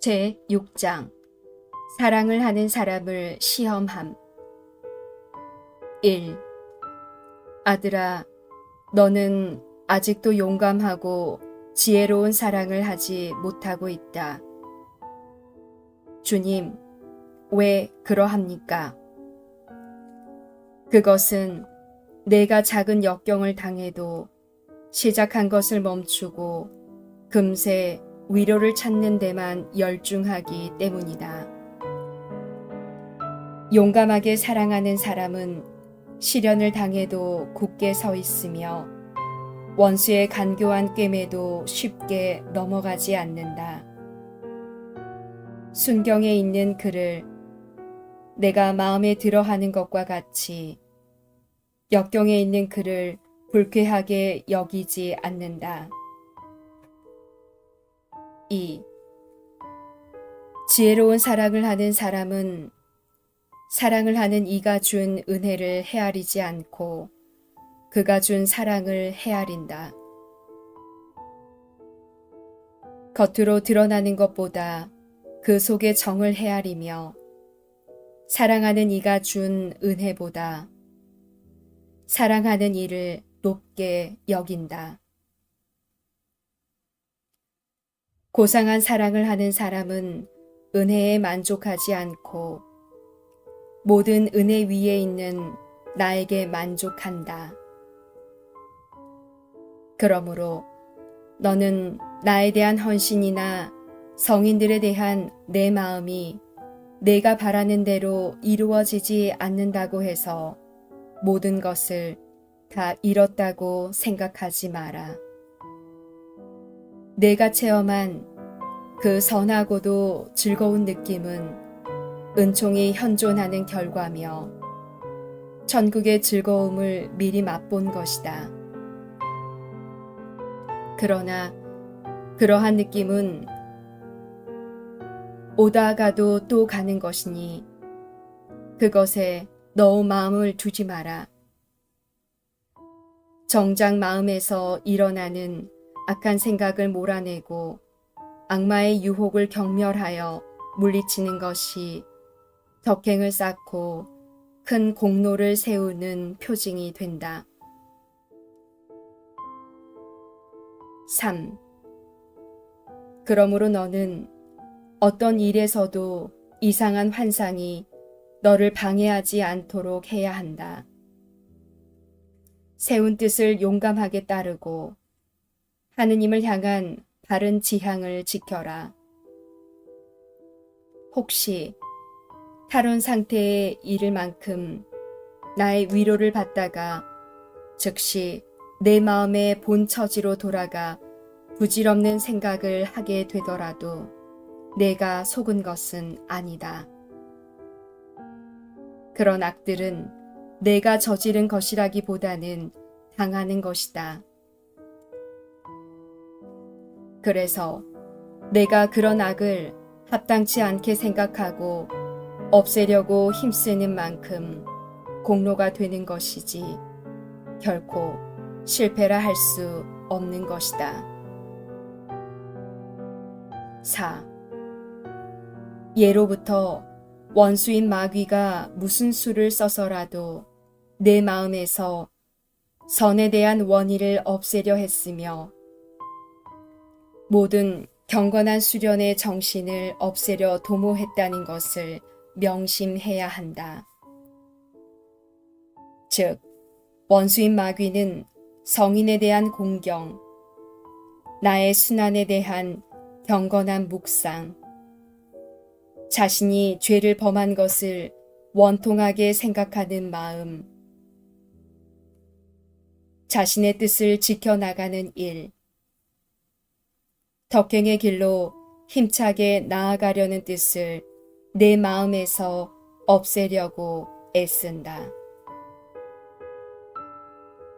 제 6장 사랑을 하는 사람을 시험함 1. 아들아, 너는 아직도 용감하고 지혜로운 사랑을 하지 못하고 있다. 주님, 왜 그러합니까? 그것은 내가 작은 역경을 당해도 시작한 것을 멈추고 금세 위로를 찾는 데만 열중하기 때문이다. 용감하게 사랑하는 사람은 시련을 당해도 굳게 서 있으며 원수의 간교한 꿰매도 쉽게 넘어가지 않는다. 순경에 있는 그를 내가 마음에 들어 하는 것과 같이 역경에 있는 그를 불쾌하게 여기지 않는다. 2. 지혜로운 사랑을 하는 사람은 사랑을 하는 이가 준 은혜를 헤아리지 않고 그가 준 사랑을 헤아린다. 겉으로 드러나는 것보다 그 속의 정을 헤아리며 사랑하는 이가 준 은혜보다 사랑하는 이를 높게 여긴다. 고상한 사랑을 하는 사람은 은혜에 만족하지 않고 모든 은혜 위에 있는 나에게 만족한다. 그러므로 너는 나에 대한 헌신이나 성인들에 대한 내 마음이 내가 바라는 대로 이루어지지 않는다고 해서 모든 것을 다 잃었다고 생각하지 마라. 내가 체험한 그 선하고도 즐거운 느낌은 은총이 현존하는 결과며 천국의 즐거움을 미리 맛본 것이다. 그러나 그러한 느낌은 오다 가도 또 가는 것이니 그것에 너무 마음을 두지 마라. 정작 마음에서 일어나는 악한 생각을 몰아내고 악마의 유혹을 경멸하여 물리치는 것이 덕행을 쌓고 큰 공로를 세우는 표징이 된다. 3. 그러므로 너는 어떤 일에서도 이상한 환상이 너를 방해하지 않도록 해야 한다. 세운 뜻을 용감하게 따르고 하느님을 향한 바른 지향을 지켜라. 혹시 탈원 상태에 이를 만큼 나의 위로를 받다가 즉시 내 마음의 본 처지로 돌아가 부질없는 생각을 하게 되더라도 내가 속은 것은 아니다. 그런 악들은 내가 저지른 것이라기보다는 당하는 것이다. 그래서 내가 그런 악을 합당치 않게 생각하고 없애려고 힘쓰는 만큼 공로가 되는 것이지 결코 실패라 할 수 없는 것이다. 4. 예로부터 원수인 마귀가 무슨 수를 써서라도 내 마음에서 선에 대한 원의를 없애려 했으며 모든 경건한 수련의 정신을 없애려 도모했다는 것을 명심해야 한다. 즉, 원수인 마귀는 성인에 대한 공경, 나의 순환에 대한 경건한 묵상, 자신이 죄를 범한 것을 원통하게 생각하는 마음, 자신의 뜻을 지켜나가는 일, 덕행의 길로 힘차게 나아가려는 뜻을 내 마음에서 없애려고 애쓴다.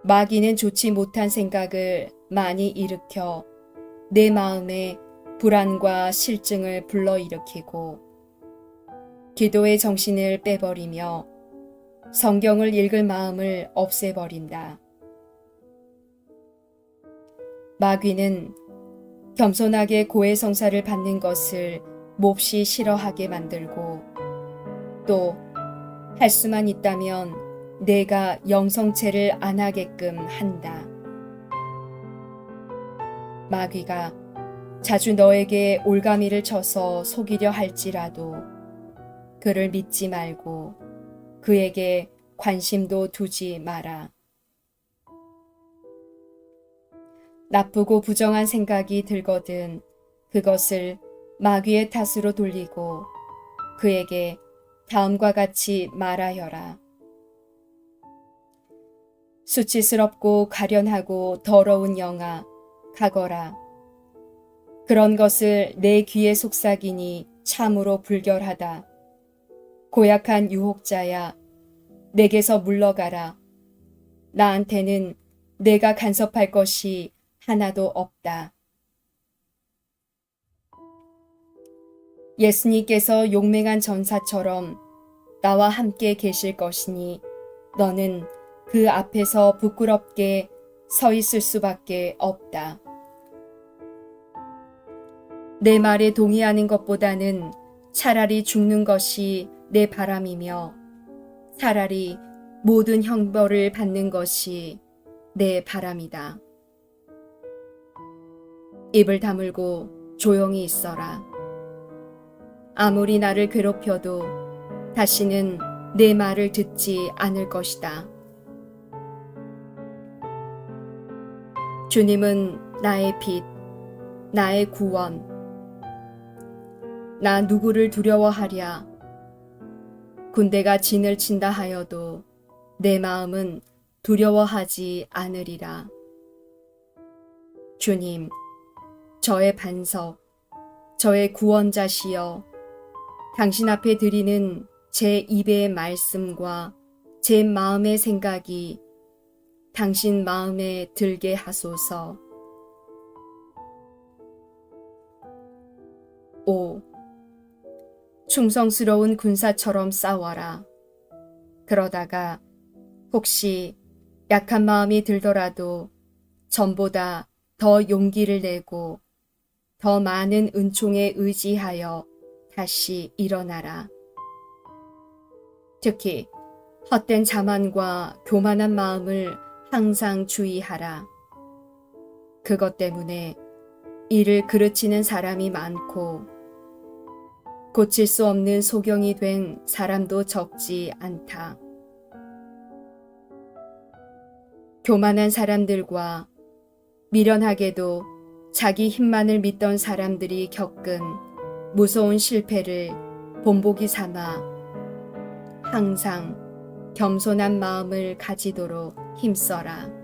마귀는 좋지 못한 생각을 많이 일으켜 내 마음에 불안과 실증을 불러일으키고 기도의 정신을 빼버리며 성경을 읽을 마음을 없애버린다. 마귀는 겸손하게 고해 성사를 받는 것을 몹시 싫어하게 만들고 또 할 수만 있다면 내가 영성체를 안 하게끔 한다. 마귀가 자주 너에게 올가미를 쳐서 속이려 할지라도 그를 믿지 말고 그에게 관심도 두지 마라. 나쁘고 부정한 생각이 들거든 그것을 마귀의 탓으로 돌리고 그에게 다음과 같이 말하여라. 수치스럽고 가련하고 더러운 영아, 가거라. 그런 것을 내 귀에 속삭이니 참으로 불결하다. 고약한 유혹자야, 내게서 물러가라. 나한테는 내가 간섭할 것이 하나도 없다. 예수님께서 용맹한 전사처럼 나와 함께 계실 것이니 너는 그 앞에서 부끄럽게 서 있을 수밖에 없다. 내 말에 동의하는 것보다는 차라리 죽는 것이 내 바람이며 차라리 모든 형벌을 받는 것이 내 바람이다. 입을 다물고 조용히 있어라. 아무리 나를 괴롭혀도 다시는 내 말을 듣지 않을 것이다. 주님은 나의 빛, 나의 구원. 나 누구를 두려워하랴. 군대가 진을 친다 하여도 내 마음은 두려워하지 않으리라. 주님, 저의 반석, 저의 구원자시여, 당신 앞에 드리는 제 입의 말씀과 제 마음의 생각이 당신 마음에 들게 하소서. 5. 충성스러운 군사처럼 싸워라. 그러다가 혹시 약한 마음이 들더라도 전보다 더 용기를 내고 더 많은 은총에 의지하여 다시 일어나라. 특히 헛된 자만과 교만한 마음을 항상 주의하라. 그것 때문에 이를 그르치는 사람이 많고 고칠 수 없는 소경이 된 사람도 적지 않다. 교만한 사람들과 미련하게도 자기 힘만을 믿던 사람들이 겪은 무서운 실패를 본보기 삼아 항상 겸손한 마음을 가지도록 힘써라.